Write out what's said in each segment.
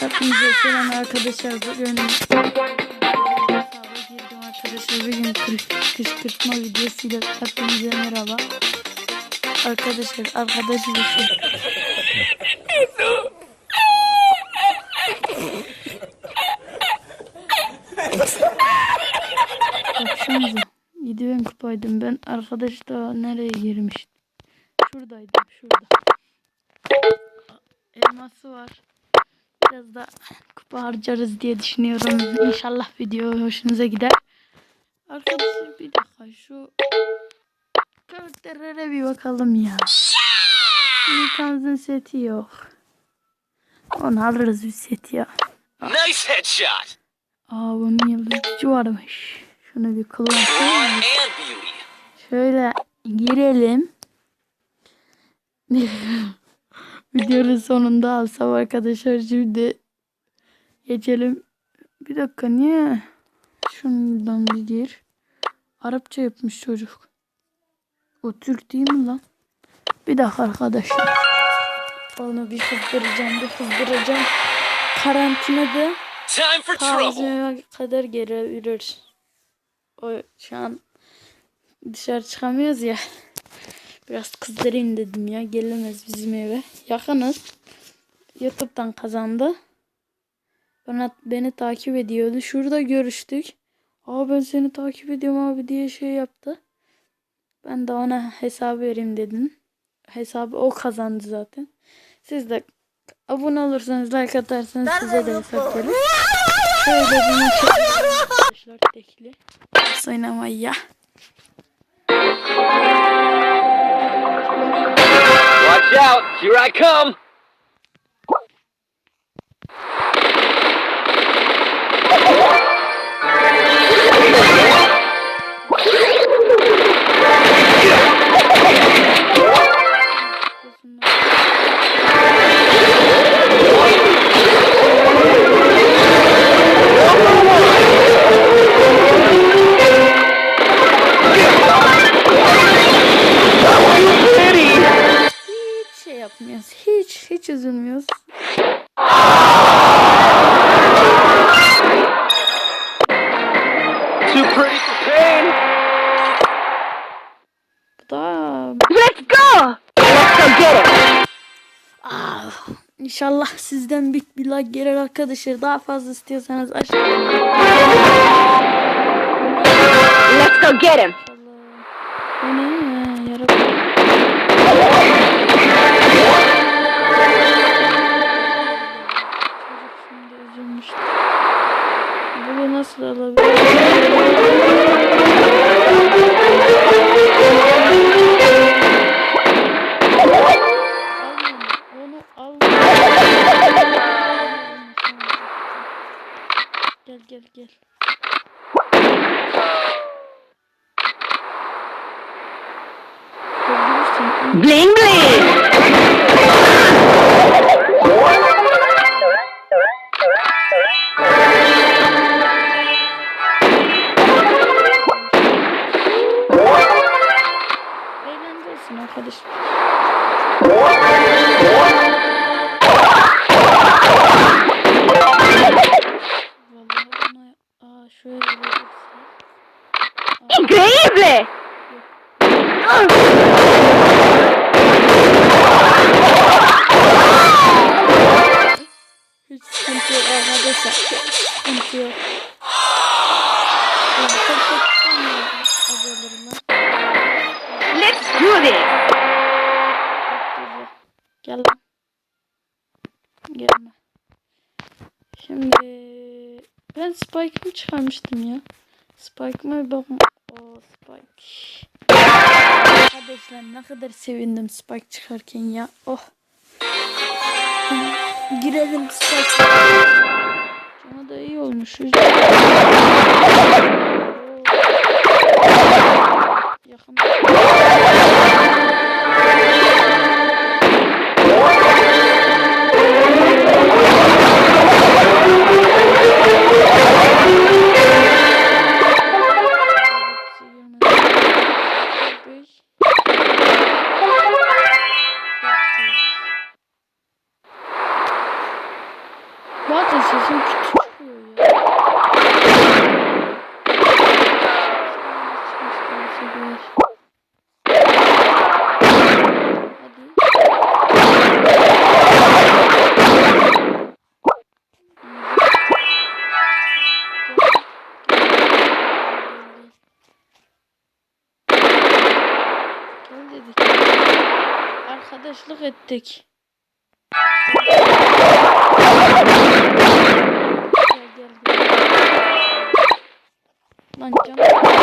Hepinize selam arkadaşlar. Bugün girdim arkadaşlar. Bugün kış- kışkırtma videosuyla hepinize merhaba. Arkadaşlar arkadaş bir Baksanıza. 7 ben kupaydım. Ben arkadaş da nereye girmiş? Şuradaydım. Şurada. Elması var. Biraz da kupa harcarız diye düşünüyorum. İnşallah video hoşunuza gider. Arkadaşlar bir dakika şu karakterlere bir bakalım ya. Nikamızın seti yok. Onu alırız bir set ya. Nice headshot. Aa bunun yıldızcı varmış. Şunu bir beauty. Şöyle girelim. Videonun sonunda alsam arkadaşlar şimdi geçelim. Bir dakika niye? Şundan bir gir. Arapça yapmış çocuk. O Türk değil mi lan? Bir dakika arkadaşlar. Onu bir kızdıracağım, bir kızdıracağım. Karantinada Time kadar gelebilir. O şu an dışarı çıkamıyoruz ya. Biraz kızdırayım dedim ya. Gelemez bizim eve. Yakınız. YouTube'dan kazandı. Bana, beni takip ediyordu. Şurada görüştük. Aa ben seni takip ediyorum abi diye şey yaptı. Ben de ona hesabı vereyim dedim. Hesabı o kazandı zaten. Siz de abone olursanız like atarsanız size de hesap gelir. Şöyle yapalım arkadaşlar tekli. Oynamayı ya. Watch out. Here I come. İnşallah sizden bir, bir like gelir arkadaşlar. Daha fazla istiyorsanız aşağıya. Let's go get him! Gel gel gel. Öldürürsün. Şimdi ben Spike'ımı çıkarmıştım ya. Spike'ıma bir bakın. O Spike. Arkadaşlar ne kadar sevindim Spike çıkarken ya. Oh. Girelim Spike. Cana da iyi olmuş. Arkadaşlık ettik. Gel gel. Lan canım.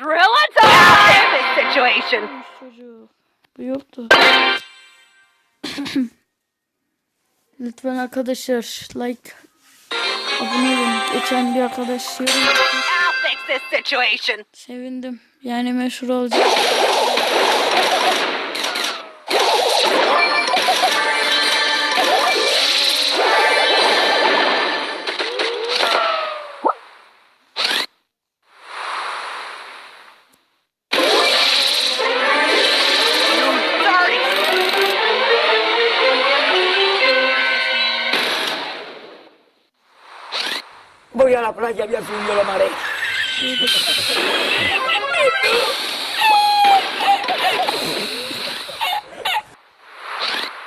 Driller time in this situation. Bu yoktu. Lütfen arkadaşlar like abone olun. Geçen bir arkadaş yorum. Sevindim. Yani meşhur olacak. mas ya había subido la marea.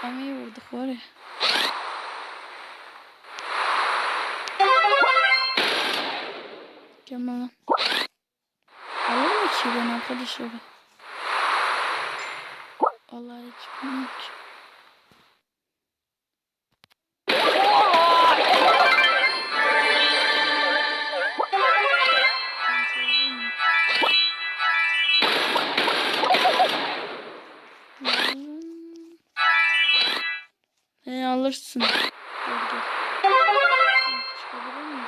Ami vurdu Kore. Gel bana. Alır mı ki bana arkadaşlar? Allah hiç bilmiyorum ki. Gel. Çıkabilir miyim?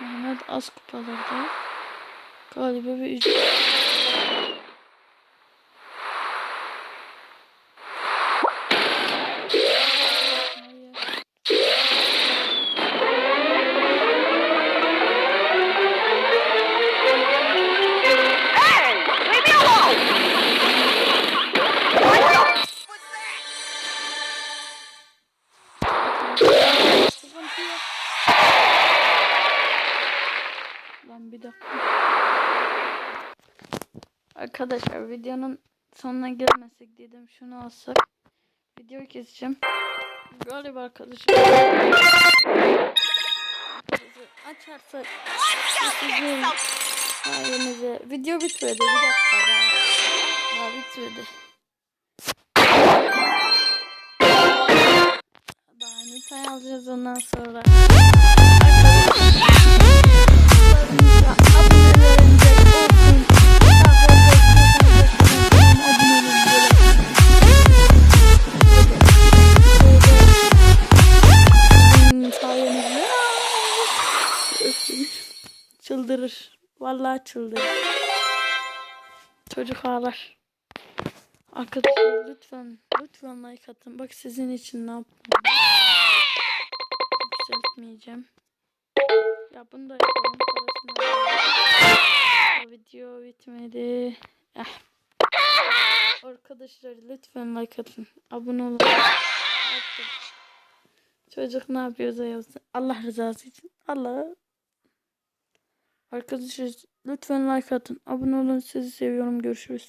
Mehmet az kupalarda. Galiba bir ücret. Lan bir dakika. Arkadaşlar videonun sonuna gelmesek dedim şunu alsak. Videoyu keseceğim. Galiba arkadaşlar. Arkadaşlar açarsak sizin sayenize video bitmedi bir dakika daha. Bitmedi. Daha Nita'yı alacağız ondan sonra. Çıldırır. Vallahi çıldırır. Çocuk ağlar. Arkadaşlar lütfen lütfen like atın. Bak sizin için ne yaptım. Yükseltmeyeceğim. Ya bunu da yapalım. Video bitmedi. Eh. Arkadaşlar lütfen like atın. Abone olun. Çocuk ne yapıyorsa yapsın. Allah rızası için. Allah. Arkadaşlar lütfen like atın. Abone olun. Sizi seviyorum. Görüşürüz.